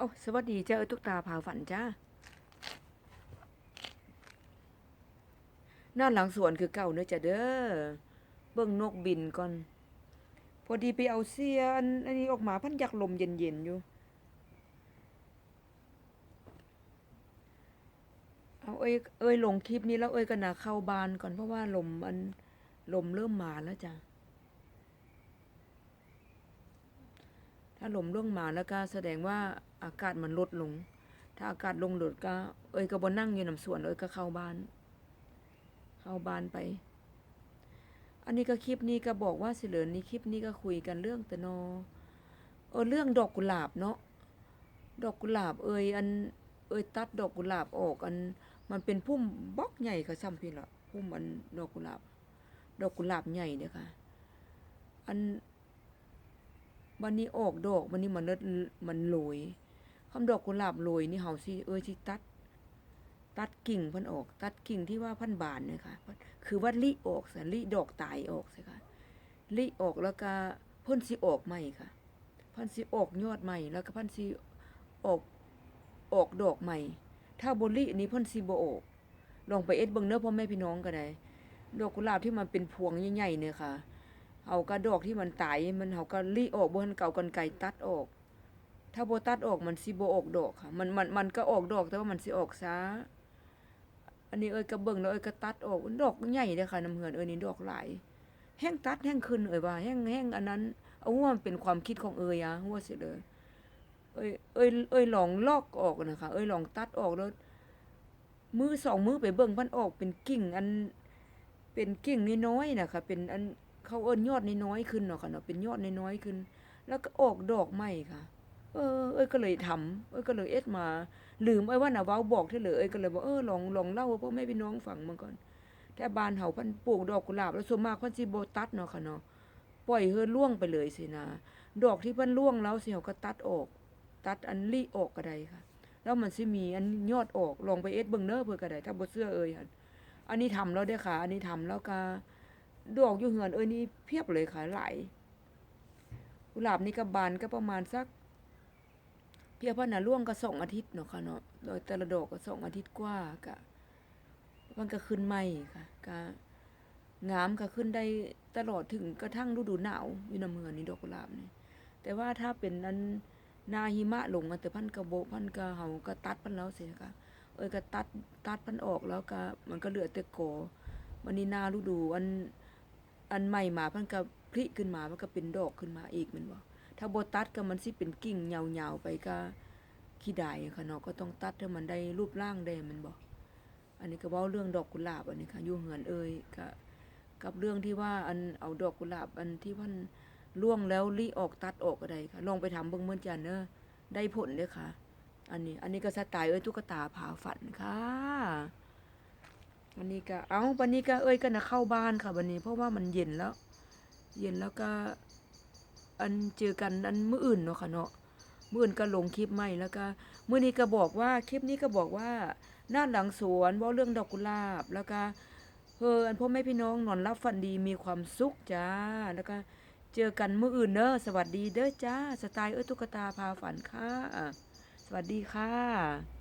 โอ้สวัสดีเจ้าเอตุ๊กตาพาฝันจ้าหน้าหลังสวนคือเก่าเนื้อจ้ะเด้อเบิ่งนกบินก่อน พอดีไปเอาเสียอันอันนี้ออกมาพันอยากลมเย็นๆอยู่ เอาเอ้ยเอ้ยลงคลิปนี้แล้วเอ้ยก็นาเข้าบานก่อนเพราะว่าลมอันลมเริ่มมาแล้วจ้ะ ถ้าลมเรื่องมาแล้วก็แสดงว่าอากาศมันลดลง ถ้าอากาศลงลดก็ เอ้ยก็บ่นั่งอยู่น้ำสวนเอ้ยก็เข้าบ้าน เข้าบ้านไป อันนี้ก็คลิปนี้ก็บอกว่าสิเหลือนี้คลิปนี้ก็คุยกันเรื่องแต่นอเออเรื่องดอกกุหลาบเนาะดอกกุหลาบ เอ้ยอัน เอ้ยตัดดอกกุหลาบออกอัน มันเป็นพุ่มบล็อกใหญ่ก็ซ้ำพี่ละพุ่มอันดอกกุหลาบ ดอกกุหลาบใหญ่เด้อค่ะ อัน วันนี้ออกดอกวันนี้มันเลิศมันโรยคำดอกกุหลาบโรยนี่เฮาสิเอ้ยสิตัด ตัดกิ่งพิ่นออก ตัดกิ่งที่ว่าพันบานเนี่ยค่ะ คือว่าลิออกซะลิดอกตายออกซะค่ะลิออกแล้วก็พ่นสิออกใหม่ค่ะพิ่นสิออกยอดใหม่แล้วก็พิ่นสิออกออกดอกใหม่ ถ้าบ่ลินี่เพิ่นสิบ่ออกลองไปเอ็ดเบิ่งเด้อพ่อแม่พี่น้องก็ได้ดอกกุหลาบที่มันเป็นพวงใหญ่ๆเนี่ยค่ะ เอากระดอกที่มันตายมันเฮาก็ลีออกบ่ทันเก่ากันไกรตัดออก ถ้าโบตัดออกมันสิบ่ออกดอกค่ะ มันมันมันก็ออกดอกแต่ว่ามันสิออกช้าอันนี้เอ้ยก็เบิ่งแล้วเอ้ยก็ตัดออกดอกใหญ่เด้อค่ะน้ำเหือนเอ้ยนี่ดอกหลายแห้งตัดแห้งขึ้นเอ้ยว่าแห้งแห้งอันนั้นเอาว่ามันเป็นความคิดของเอ้ยอะว่าสิเลยเอ้ยเอ้ยเอ้ยลองลอกออกนะคะ เอ้ยลองตัดออกแล้วมือสองมือไปเบิ่งมันออกเป็นกิ่งอันเป็นกิ่งน้อยๆนะคะเป็นอัน เขาเอิ้นยอดน้อยขึ้นเนาะค่ะเนาะเป็นยอดน้อยขึ้น แล้วก็ออกดอกใหม่ค่ะ เออ เอ้ยก็เลยทำเอ้ยก็เลยเอ็ดมา ลืมไอ้ว่าน่ะเว้าบอกเท่เลยเอ้ยก็เลยบอกเออลองลองเล่าให้พ่อแม่พี่น้องฟังมาก่อนแต่บานเฮาพันปลูกดอกกุหลาบแล้วส่วนมากพันสิบ่ตัดเนาะค่ะเนาะปล่อยเฮือล่วงไปเลยสินะดอกที่เพิ่นล่วงแล้วสิเฮาก็ตัดออก ตัดอันลี่ออกก็ได้ค่ะ แล้วมันสิมีอันยอดออกลองไปเอ็ดเบิ่งเด้อเพื่อก็ได้ถ้าบ่เชื่อเอ้ยหั่นอันนี้ทำแล้วเด้ค่ะ อันนี้ทำแล้วก็ ดอกอยู่เหือนเอ้ยนี่เพียบเลยค่ะหลายกุหลาบนี่ก็บานก็ประมาณสักเพียบพันนะล่วงก็สองอาทิตย์เนาะค่ะเนาะโดยแต่ละดอกก็สองอาทิตย์กว่ากะมันก็ขึ้นใหม่ค่ะก็งามก็ขึ้นได้ตลอดถึงกระทั่งฤดูหนาวอยู่ในเมืองนี่ดอกกุหลาบนี่แต่ว่าถ้าเป็นอันนาหิมะลงอะแต่พันกระโบพันกระเฮาก็ตัดพันแล้วสิค่ะเอ้ยก็ตัดตัดพันออกแล้วก็มันก็เหลือแต่กอวันนี้นาฤดูอัน อันใหม่มามันก็พลิขึ้นมามันก็เป็นดอกขึ้นมาอีกมันบ่ถ้าบ่ตัดก็มันสิเป็นกิ่งยาวๆไปก็ขี้ดายค่ะเนาะก็ต้องตัดให้มันได้รูปร่างได้มันบ่อันนี้ก็เว้าเรื่องดอกกุหลาบอันนี้ค่ะอยู่เหือนเอ่ยก็กับเรื่องที่ว่าอันเอาดอกกุหลาบอันที่มันร่วงแล้วลิออกตัดออกก็ได้ค่ะลองไปทำเบิ่งเหมือนกันเด้อได้ผลเด้อค่ะ อันนี้ อันนี้ก็สไตล์เอ้ยตุ๊กตาผาฝันค่ะ วันนี้ก็เอาวันนี้ก็เอ้ยก็นะเข้าบ้านค่ะวันนี้ เพราะว่ามันเย็นแล้ว เย็นแล้วก็อันเจอกันอันมื้ออื่นเนาะค่ะเนาะมื้ออื่นก็ลงคลิปใหม่แล้วก็มื้อนี้ก็บอกว่าคลิปนี้ก็บอกว่าหน้าหลังสวนว้าเรื่องดอกกุหลาบ แล้วก็เอออันพ่อแม่พี่น้องนอนรับฝันดีมีความสุขจ้า แล้วก็เจอกันมื้ออื่นเด้อสวัสดีเด้อจ้า สไตล์เอ้ยตุ๊กตาพาฝันค่ะ สวัสดีค่ะ